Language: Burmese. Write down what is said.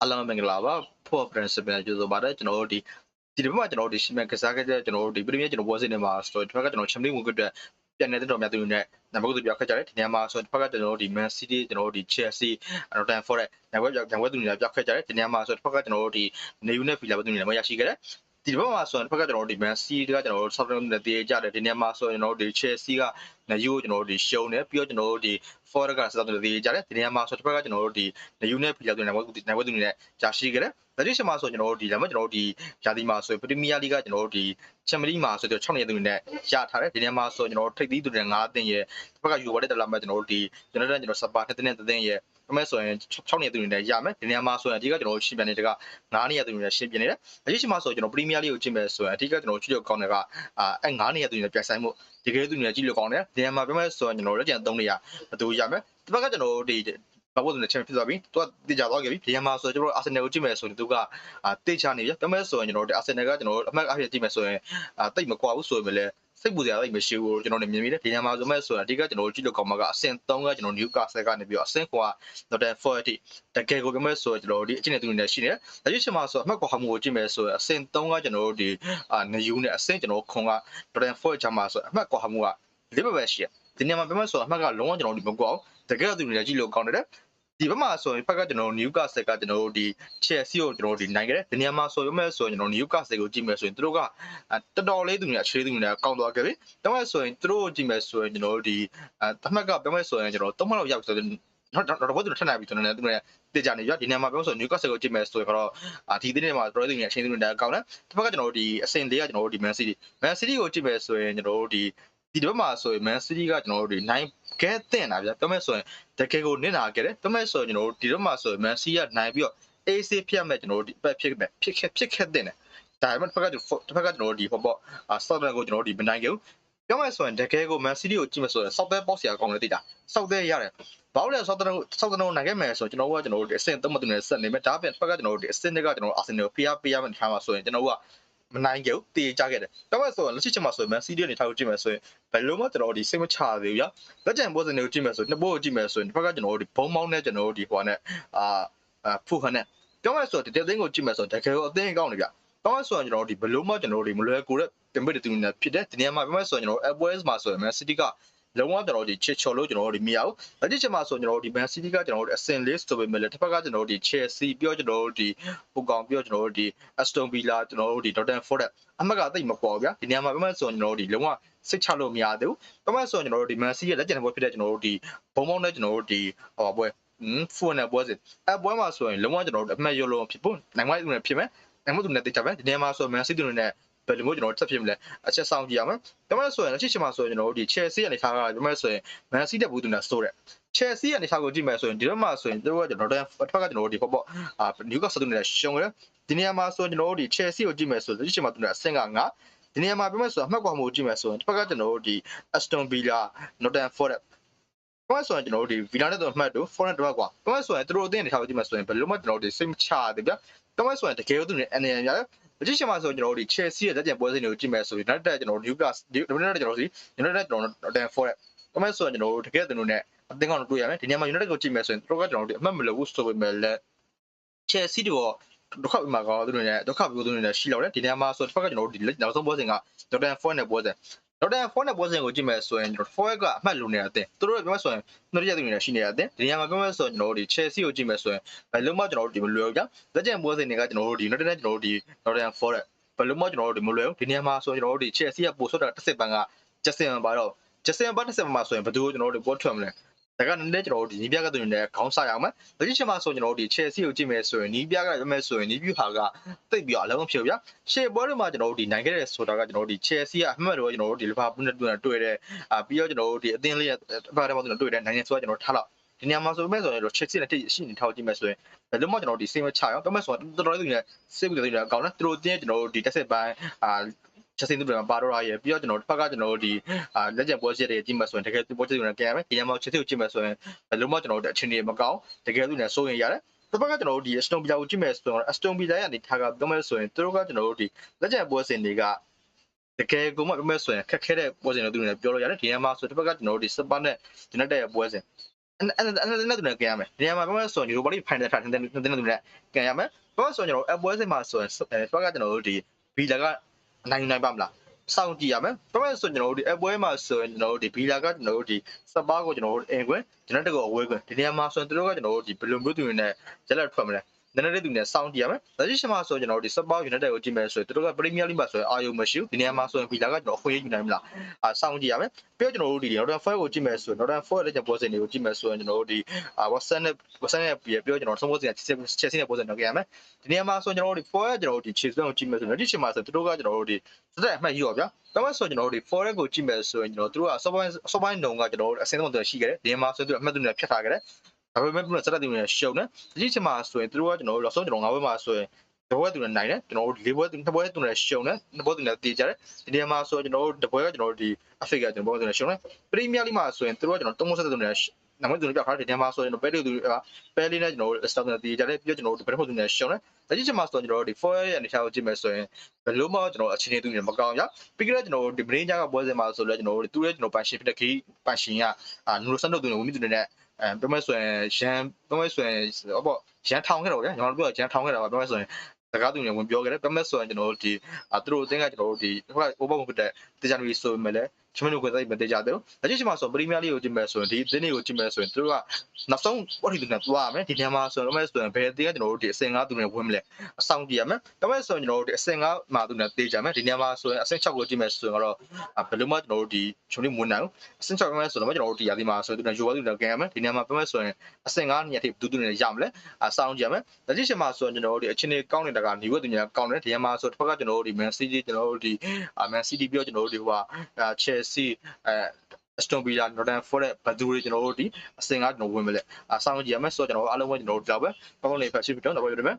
အားလုံးမင်္ဂလာပါဖို့ principle ကျေးဇူးပါတယ်ကျွန်တော်တို့ဒီဒီတစ်ပတ်မှာကျွန်တော်တို့ဒီရှင်းမကစားခဲ့တဲ့ကျွန်တော်တို့ဒီပရိမြတ်ကျွန်တော်ပွဲစဉ်တွေမှာဆိုတော့ဒီဘက်ကကျွန်တော်ချန်ပီယံဝင်ခွင့်အတွက်ပြန်နေတဲ့တော်များသူတွေနဲ့နံပါတ်သူပြောက်ခတ်ကြတယ်ဒီနေရာမှာဆိုတော့ဒီဘက်ကကျွန်တော်တို့ဒီ Man City ကျွန်တော်တို့ဒီ Chelsea နော်တန် for တဲ့နံပါတ်ပြောက်နံပါတ်သူတွေနဲ့ပြောက်ခတ်ကြတယ်ဒီနေရာမှာဆိုတော့ဒီဘက်ကကျွန်တော်တို့ဒီနေယူနဲ့ဖီလာဘက်သူတွေနဲ့မရရှိခဲ့တယ် ဒီဘက်မှာဆိုရင်တစ်ဖက်ကကျွန်တော်တို့ဒီ Man City ကကျွန်တော်တို့ Southampton နဲ့တည်ကြတယ်ဒီနေရာမှာဆိုရင်ကျွန်တော်တို့ဒီ Chelsea ကနယူကိုကျွန်တော်တို့ဒီရှုံးတယ်ပြီးတော့ကျွန်တော်တို့ဒီ Ford က Southampton နဲ့တည်ကြတယ်ဒီနေရာမှာဆိုတစ်ဖက်ကကျွန်တော်တို့ဒီနယူနဲ့ဖီလာဘက်နဲ့နိုင်ဝက်သူတွေနဲ့ကြာရှိခဲ့တယ်လက်ရှိချိန်မှာဆိုကျွန်တော်တို့ဒီဒါမှကျွန်တော်တို့ဒီယာတီမှာဆိုပရီးမီးယားလိဂကျွန်တော်တို့ဒီချန်ပီယံလိမှာဆိုတော့6နေသူတွေနဲ့ရထားတယ်ဒီနေ့မှာဆိုကျွန်တော်တို့ထိပ်သီးသူတွေ9အသင်းရဲ့တစ်ဖက်ကယူဝါတဲ့တလာမှာကျွန်တော်တို့ဒီကျွန်တော်တို့ကျွန်တော်စပါနှစ်သင်းနဲ့သင်းရဲ့ အမဲဆိုရင်6နေသူတွေနဲ့ရမယ်ဒီနေ့မှာဆိုရင်အဓိကကျွန်တော်တို့ရှင်းပြနေတဲ့က9နေသူတွေနဲ့ရှင်းပြနေတယ်လက်ရှိချိန်မှာဆိုကျွန်တော်ပရီးမီးယားလိကိုကြည့်မယ်ဆိုရင်အဓိကကျွန်တော်ကြည့်လို့ကောင်းတဲ့ကအဲ9နေသူတွေနဲ့ပြိုင်ဆိုင်မှုဒီကဲသူတွေနဲ့ကြည့်လို့ကောင်းတယ်ဒီနေ့မှာပြောမယ်ဆိုရင်ကျွန်တော်တို့လက်ကျန်3နေရဘယ်သူရမယ်ဒီဘက်ကကျွန်တော်တို့ဒီဘာလို့လဲချန်ဖြစ်သွားပြီသူကတည်ကြသွားခဲ့ပြီဒီမှာဆိုကျွန်တော်တို့အာဆင်နယ်ကိုကြည့်မယ်ဆိုရင်သူကအာတိတ်ချနေပြီပြောမယ်ဆိုရင်ကျွန်တော်တို့အာဆင်နယ်ကကျွန်တော်တို့အမှတ်အဖြစ်ကြည့်မယ်ဆိုရင်အာတိတ်မကွာဘူးဆိုရင်လည်း စိတ်ပူစရာတိတ်မရှိဘူးကျွန်တော်နေမြင်မိတယ်ဒီမှာဆိုမဲ့ဆိုရင်အဓိကကျွန်တော်တို့ကြည့်လို့ကောင်းမှာကအဆင့်3ကကျွန်တော် new castle ကနေပြီးတော့အဆင့်4က Northern Forest တကယ်ကိုပြောမယ်ဆိုရင်ကျွန်တော်တို့ဒီအချင်းနဲ့သူတွေနဲ့ရှိနေတယ်လက်ရှိချိန်မှာဆိုအမှတ်ကွာမှုကိုကြည့်မယ်ဆိုရင်အဆင့်3ကကျွန်တော်တို့ဒီအာနယူနဲ့အဆင့်ကျွန်တော်ခွန်က Northern Forest ချမှာဆိုအမှတ်ကွာမှုကလေးပဲပဲရှိတယ်ဒီနေရာမှာပြောမယ်ဆိုအမှတ်ကလုံးဝကျွန်တော်တို့မကွာဘူးတကယ်သူတွေနဲ့ကြည့်လို့ကောင်းတယ် ဒီဘက်မှာဆိုရင်ဘက်ကကျွန်တော် Newcastle ကကျွန်တော်တို့ဒီ Chelsea ကိုကျွန်တော်တို့ဒီနိုင်ခဲ့တယ်ဒီနေရာမှာဆိုရမယ်ဆိုရင်ကျွန်တော် Newcastle ကိုကြည့်မယ်ဆိုရင်သူတို့ကတော်တော်လေးသူတွေအခြေသူတွေကောင်းသွားခဲ့ပြီဒါမှဆိုရင်သူတို့ကိုကြည့်မယ်ဆိုရင်ကျွန်တော်တို့ဒီအတမက်ကပြောမယ်ဆိုရင်ကျွန်တော်သုံးမလောက်ရောက်ဆိုရင်တော့တော့ဘာလို့ထပ်နိုင်ပြီကျွန်တော်လည်းသူတွေတေချာနေရဒီနေရာမှာပြောဆို Newcastle ကိုကြည့်မယ်ဆိုရင်တော့ဒီဒီနေ့မှာတော်တော်လေးသူတွေအချင်းသူတွေကောင်းတယ်ဒီဘက်ကကျွန်တော်တို့ဒီအဆင့်လေးကကျွန်တော်တို့ဒီ Man City Man City ကိုကြည့်မယ်ဆိုရင်ကျွန်တော်တို့ဒီ ဒီဘက်မှာဆိုရင် Man City ကကျွန်တော်တို့ဒီ9ကဲတင်တာဗျာပြောမယ်ဆိုရင်တကယ်ကိုနစ်နာခဲ့တယ်ပြောမယ်ဆိုရင်ကျွန်တော်တို့ဒီဘက်မှာဆိုရင် Man City ကနိုင်ပြီးတော့ AC ဖြတ်မဲ့ကျွန်တော်တို့ဒီပတ်ဖြစ်မဲ့ဖြစ်ခဲ့ဖြစ်ခဲ့တင်တယ်ဒါပေမဲ့တစ်ဖက်ကတစ်ဖက်ကကျွန်တော်တို့ဒီဟောပေါ့အာ Southern ကိုကျွန်တော်တို့ဒီမနိုင်ခဲ့ဘူးပြောမယ်ဆိုရင်တကယ်ကို Man City ကိုကြည့်မယ်ဆိုရင် Southern ပေါက်စရာကောင်းတယ်တိတာ Southern ရတယ်ဘာလို့လဲ Southern Southern ကိုနိုင်ခဲ့မယ်ဆိုတော့ကျွန်တော်တို့ကကျွန်တော်တို့ဒီအဆင့်သုံးမတူနဲ့ဆက်နေမယ်ဒါပြင်တစ်ဖက်ကကျွန်တော်တို့ဒီအဆင့်တွေကကျွန်တော်တို့ Arsenal ဖိအားပေးရမယ့်ထားမှာဆိုရင်ကျွန်တော်တို့က မနိုင်ကြဘူးတည်ကြခဲ့တယ်။ဒါပေမဲ့ဆိုရင်လက်ရှိချက်မှာဆိုရင် Man City အနေထားကိုကြည့်မယ်ဆိုရင်ဘယ်လိုမှကျွန်တော်တို့ဒီစိတ်မချသေးဘူးဗျာ။လက်ကျန်ပွဲစဉ်တွေကိုကြည့်မယ်ဆိုရင်နှစ်ပွဲကိုကြည့်မယ်ဆိုရင်တစ်ဖက်ကကျွန်တော်တို့ဒီဘုံမောင်းနဲ့ကျွန်တော်တို့ဒီဟိုနဲ့အာဖူခနဲ့ပြောမယ်ဆိုတော့ဒီတဲ့သိန်းကိုကြည့်မယ်ဆိုရင်တကယ်ကိုအသိကောင်းနေဗျ။တောင်းဆိုရင်ကျွန်တော်တို့ဒီဘယ်လိုမှကျွန်တော်တို့ဒီမလွယ်ကူတဲ့တင်ပိတ်တူနေဖြစ်တဲ့ဒီနေရာမှာပြောမယ်ဆိုရင်ကျွန်တော် Airways မှာဆိုရင် Man City က လုံးဝကျွန်တော်တို့ဒီချစ်ချော်လို့ကျွန်တော်တို့ဒီမရဘူး။လက်ရှိချက်မှာဆိုကျွန်တော်တို့ဒီ Man City ကကျွန်တော်တို့အဆင့်လေးဆိုပေမဲ့လည်းတစ်ဖက်ကကျွန်တော်တို့ဒီ Chelsea ပြောကျွန်တော်တို့ဒီဟိုကောင်ပြောကျွန်တော်တို့ဒီ Aston Villa ကျွန်တော်တို့ဒီ Tottenham Forest အမှတ်ကတိတ်မပေါ်ဘူးဗျာ။ဒီနေရာမှာပြောမယ်ဆိုရင်ကျွန်တော်တို့ဒီလုံးဝစိတ်ချလို့မရသေးဘူး။ပြောမယ်ဆိုရင်ကျွန်တော်တို့ဒီ Man City ရဲ့လက်ကျန်ပွဲဖြစ်တဲ့ကျွန်တော်တို့ဒီဘုံဘုံနဲ့ကျွန်တော်တို့ဒီဟောပွဲဟမ်ဖုန်းနဲ့ပွဲစဉ်အဲပွဲမှာဆိုရင်လုံးဝကျွန်တော်တို့အမှတ်ရလုံးဖြစ်ဖို့နိုင်ဝိုင်းသူနဲ့ဖြစ်မယ်။နိုင်မသူနဲ့တိတ်ချပဲဒီနေရာမှာဆို Man City တွေနဲ့ ဘယ်လိုမျိုးကျွန်တော်တက်ဖြစ်မလဲအချက်ဆောင်ကြည့်ရမယ်။ဒါမှမဟုတ်ဆိုရင်လက်ရှိချိန်မှာဆိုရင်ကျွန်တော်တို့ဒီ Chelsea အနေထားကဒါမှမဟုတ်ဆိုရင် Man City တက်ဘူးသူနဲ့စိုးတယ်။ Chelsea အနေထားကိုကြည့်မယ်ဆိုရင်ဒီဘက်မှာဆိုရင်တို့ကကျွန်တော်တို့အထက်ကကျွန်တော်တို့ဒီပေါ့ပေါ့အာ Newcastle နဲ့ရှုံးတယ်။ဒီနေရာမှာဆိုရင်ကျွန်တော်တို့ဒီ Chelsea ကိုကြည့်မယ်ဆိုရင်လက်ရှိချိန်မှာသူနဲ့အဆင့်က9ဒီနေရာမှာပြောမယ်ဆိုတော့အမှတ်ကွာမှုကိုကြည့်မယ်ဆိုရင်တစ်ဖက်ကကျွန်တော်တို့ဒီ Aston Villa Nottingham Forest ဘာလို့ဆိုရင်ကျွန်တော်တို့ဒီ Villa နဲ့တော့အမှတ်တို့ Forest တော့ကွာဘာလို့ဆိုရင်သူတို့အသင်းအနေထားကိုကြည့်မယ်ဆိုရင်ဘယ်လိုမှကျွန်တော်တို့ဒီစိတ်မချသေးဗျာဘာလို့ဆိုရင်တကယ်လို့သူနဲ့အနေနဲ့ရတယ် အကြည့်ရှင်မှာဆိုကျွန်တော်တို့ဒီ Chelsea ရဲ့လက်ကျန်ပွဲစဉ်တွေကိုကြည့်မယ်ဆိုရင်နောက်တက်ကျွန်တော်တို့ Newcastle ဒီနေ့တက်ကျွန်တော်တို့စီ United ကျွန်တော်တို့ Nottingham Forest ဘာလို့ဆိုရင်ကျွန်တော်တို့တကယ်သူတို့နဲ့အသင်းကောင်တို့တွေ့ရမယ်ဒီနေ့မှာ United ကိုကြည့်မယ်ဆိုရင်တို့ကကျွန်တော်တို့အမှတ်မလို့ဘူးဆိုပေမဲ့လည်း Chelsea တို့ဒုက္ခပြီးမှာကောသူတို့နဲ့ဒုက္ခပြီးသူတို့နဲ့ရှိလောက်တယ်ဒီနေရာမှာဆိုတစ်ဖက်ကကျွန်တော်တို့ဒီနောက်ဆုံးပွဲစဉ်က Jordan Ford နဲ့ပွဲစဉ် Jordan Ford နဲ့ပွဲစဉ်ကိုကြည့်မယ်ဆိုရင် Ford ကအမှတ်လိုနေတဲ့အတင်းသူတို့ပြောမယ်ဆိုရင်နှစ်ရက်သူတွေနဲ့ရှိနေတဲ့အတင်းဒီနေရာမှာပြောမယ်ဆိုရင်ကျွန်တော်တို့ဒီ Chelsea ကိုကြည့်မယ်ဆိုရင်ဘယ်လုံးမကျွန်တော်တို့ဒီမလွယ်ဘူးကြာလက်ကျန်ပွဲစဉ်တွေကကျွန်တော်တို့ဒီ United နဲ့ကျွန်တော်တို့ဒီ Jordan Ford ဘယ်လုံးမကျွန်တော်တို့ဒီမလွယ်ဘူးဒီနေရာမှာဆိုရင်ကျွန်တော်တို့ဒီ Chelsea ကပို့ဆွတ်တာတစ်စစ်ပန်းက Justin ပါတော့ Justin ပါတစ်စစ်ပန်းမှာဆိုရင်ဘယ်သူကျွန်တော်တို့ပေါ်ထွက်မလဲ ဒါကနည်းနည်းကျွန်တော်တို့ဒီနီးပြကသူတွေနဲ့ခေါင်းစားရအောင်မယ်။လက်ရှိချိန်မှာဆိုကျွန်တော်တို့ဒီ Chelsea ကိုကြည့်မယ်ဆိုရင်နီးပြကရမယ်ဆိုရင်နီးပြဟာကတိတ်ပြီးအလုံးဖြစ်ဗျာ။ရှေ့ပွဲတွေမှာကျွန်တော်တို့ဒီနိုင်ခဲ့တဲ့ဆိုတာကကျွန်တော်တို့ဒီ Chelsea ကအမှတ်တော့ကျွန်တော်တို့ဒီ Liverpool နဲ့တွေ့တွေ့တဲ့အာပြီးတော့ကျွန်တော်တို့ဒီအသင်းလေးရဲ့အဖားထဲမှာကျွန်တော်တွေ့တဲ့နိုင်နေဆိုတာကျွန်တော်ထားလောက်ဒီနေရာမှာဆိုပေမဲ့ဆိုရင်တော့ Chelsea နဲ့တိတ်ရှိနေထောက်ကြည့်မယ်ဆိုရင်ဘယ်လိုမှကျွန်တော်ဒီစိတ်မချအောင်ဒါပေမဲ့ဆိုတော့တော်တော်လေးသူတွေစိတ်ကူတွေအကောင်းတယ်သူတို့တင်းကျွန်တော်တို့ဒီတက်ဆက်ပိုင်းအာ ချက်စင်းသူတွေမှာပါတော့ရရဲ့ပြီးတော့ကျွန်တော်တစ်ဖက်ကကျွန်တော်တို့ဒီအာလက်ကျန်ပွဲချက်တွေကြည့်မှဆိုရင်တကယ်ပွဲချက်တွေနဲ့ကြရမယ်ဒီညမှာချက်တွေကိုကြည့်မှဆိုရင်ဘယ်လိုမှကျွန်တော်တို့အခြေအနေမကောင်းတကယ်သူနဲ့စိုးရင်ရတယ်တစ်ဖက်ကကျွန်တော်တို့ဒီ Aston Villa ကိုကြည့်မယ်ဆိုတော့ Aston Villa ရဲ့အနေထားကပြောမယ်ဆိုရင်သူတို့ကကျွန်တော်တို့ဒီလက်ကျန်ပွဲစဉ်တွေကတကယ်ကိုမှပြောမယ်ဆိုရင်ခက်ခဲတဲ့ပွဲစဉ်တွေသူတွေပြောလို့ရတယ်ဒီညမှာဆိုတစ်ဖက်ကကျွန်တော်တို့ဒီစပါနဲ့ဒီနေ့တဲ့ပွဲစဉ်အဲ့အဲ့အဲ့နဲ့တူနေကြရမယ်ဒီနေရာမှာဘာမှဆိုရင်ဒီလိုဘာလို့ဖိုင်တယ်ထားတဲ့တဲ့တဲ့တူနေကြရမယ်ဘာလို့ဆိုရင်ကျွန်တော်အပွဲစစ်မှာဆိုရင်ဘက်ကကျွန်တော်တို့ဒီဘီလာကအ နိုင်နိုင်ပါမလားစောင့်ကြည့်ရမယ်ဘာလို့ဆိုရင်ကျွန်တော်တို့ဒီအပွဲမှာဆိုရင်ကျွန်တော်တို့ဒီဘီလာကကျွန်တော်တို့ဒီစပါးကိုကျွန်တော်တို့အင်ကွင်းကျွန်တော်တို့ကအဝဲကွင်းဒီနေရာမှာဆိုရင်တို့ကကျွန်တော်တို့ဒီဘယ်လိုမျိုးတူနေရက်လက်ထွက်မလဲ နည်းနည်းလေးသူနဲ့စောင့်ကြည့်ရမယ်။ဒါကြည့်ရှင်မှာဆိုကျွန်တော်တို့ဒီစပောက်ယူနိုက်တက်ကိုကြည့်မယ်ဆိုရင်တို့ကပရီးမီးယားလိမှာဆိုရင်အာယုံမရှိဘူး။ဒီနေရာမှာဆိုရင်ဗီလာကကျွန်တော်အခွင့်အရေးယူနိုင်မလား။အာစောင့်ကြည့်ရမယ်။ပြီးတော့ကျွန်တော်တို့ဒီနော်ဒန်ဖိုင်ကိုကြည့်မယ်ဆိုရင်နော်ဒန်ဖိုင်ရဲ့လက်ကျပွဲစဉ်တွေကိုကြည့်မယ်ဆိုရင်ကျွန်တော်တို့ဒီအာဝက်ဆန်နဲ့ဝက်ဆန်နဲ့ပြီးပြီးတော့ကျွန်တော်ဆုံးပွဲစဉ်ချက်စီနဲ့ပွဲစဉ်တော့ကြရမယ်။ဒီနေရာမှာဆိုကျွန်တော်တို့ဒီဖိုင်ကျွန်တော်တို့ဒီခြေစွမ်းကိုကြည့်မယ်ဆိုရင်ဒီချိန်မှာဆိုတို့ကကျွန်တော်တို့ဒီစက်အမှတ်ယူရောဗျာ။ဒါမှဆိုကျွန်တော်တို့ဒီ forex ကိုကြည့်မယ်ဆိုရင်ကျွန်တော်တို့က soft line soft line နှုံကကျွန်တော်တို့အစင်းသုံးတွေရှိခဲ့တယ်။ဒီမှာဆိုသူအမှတ်သူနဲ့ဖြတ်ထားခဲ့တယ်။ ဒါပေမဲ့ပြစက်တူနဲ့ရှုံတယ်။ဒီချိန်မှာဆိုရင်တို့ကကျွန်တော်တို့နောက်ဆုံးကျွန်တော်ငါးဘက်မှာဆိုရင်တပွဲသူနဲ့နိုင်တယ်ကျွန်တော်တို့လေးပွဲနှစ်ပွဲသူနဲ့ရှုံတယ်နှစ်ပွဲသူနဲ့တည်ကြတယ်ဒီနေရာမှာဆိုကျွန်တော်တို့တပွဲကကျွန်တော်တို့ဒီ Africa ကျွန်တော်ပွဲသူနဲ့ရှုံတယ်ပရီးမီးယားလိမှာဆိုရင်တို့ကကျွန်တော်သုံးပွဲဆက်သူနဲ့နံပါတ်သူနဲ့ပြထားတယ်ဒီနေရာမှာဆိုရင်ပဲလေးသူပဲလေးနဲ့ကျွန်တော်တို့ stock နဲ့တည်ကြတယ်ပြီးတော့ကျွန်တော်တို့ဘယ်ဖို့သူနဲ့ရှုံတယ်ဒါကြည့်ချင်မှာဆိုကျွန်တော်တို့ဒီ foil ရဲ့အနေထားကိုကြည့်မယ်ဆိုရင်ဘယ်လို့မှကျွန်တော်အခြေအနေသူနဲ့မကောင်းရပြီးကြတော့ကျွန်တော်တို့ဒီ brain ကပွဲစဉ်မှာဆိုလဲကျွန်တော်တို့သူရဲ့ကျွန်တော်ပန်ရှင်ဖြစ်တဲ့ key ပန်ရှင်ကအာနူရိုဆန်တို့သူနဲ့ဝင်မိသူနဲ့ အဲပြောမယ်ဆိုရင်ရန်ပြောမယ်ဆိုရင်ဟောပေါ့ရန်ထောင်ခဲ့တော့ဗျာညီမတို့ပြောရန်ထောင်ခဲ့တာပါပြောမယ်ဆိုရင်စကားသူနဲ့ဝင်ပြောခဲ့တယ်ပြောမယ်ဆိုရင်ကျွန်တော်တို့ဒီအာသူတို့အသင်းကကျွန်တော်တို့ဒီဟိုက over ဖြစ်တဲ့တေချာနီဆိုမဲ့လဲချမင်းတို့ကိုသိမတေချာတယ်။အကြည့်ချင်မှာဆိုပရီးမီးယားလိကိုကြည့်မယ်ဆိုရင်ဒီအသင်းတွေကိုကြည့်မယ်ဆိုရင်သူတို့ကနောက်ဆုံး what ဒီနဲ့သွားရမယ်ဒီနေရာမှာဆိုတော့ဆိုရင်ဘယ်အသင်းကကျွန်တော်တို့ဒီအဆင့်5သူနဲ့ဝင်မလဲအဆောင်ကြည့်ရမယ်။ဒါပေမဲ့ဆိုရင်ကျွန်တော်တို့ဒီအဆင့်5မှာသူနဲ့တေချာမယ်ဒီနေရာမှာဆိုရင်အဆင့်6ကိုကြည့်မယ်ဆိုရင်တော့ဘယ်လိုမှကျွန်တော်တို့ဒီချုံလေးမဝင်နိုင်ဘူး။အဆင့်6ကမယ်ဆိုတော့ကျွန်တော်တို့ဒီရာသီမှာဆိုရင်သူနဲ့ယူဝါသူနဲ့ကန်ရမယ်ဒီနေရာမှာပြမယ်ဆိုရင်အဆင့်5နေရာထိတူတူနဲ့ရမလဲအဆောင်ကြည့်ရမယ်။ဒါကြည့်ချင်မှာဆိုရင်ကျွန်တော်တို့ဒီအချင်းလေးကောင်းနေတာကနေဝက်သူများကောင်းတယ်ဒီနေရာမှာဆိုတစ်ဖက်ကကျွန်တော်တို့ဒီ Man City ကျွန်တော်တို့ဒီ Man City ပြောကျွန်တော်တို့ဒီဟိုဟာ Chelsea အဲ Aston Villa Northern Forest ဘသူတွေကျွန်တော်တို့ဒီအစင်ကကျွန်တော်ဝင်မလဲအဆောင်ကြည့်ရမယ်ဆိုတော့ကျွန်တော်အားလုံးပဲကျွန်တော်တို့ကြောက်ပဲပေါင်းလေးဖက်ရှိပြီးတော့တော့ပြောရမယ်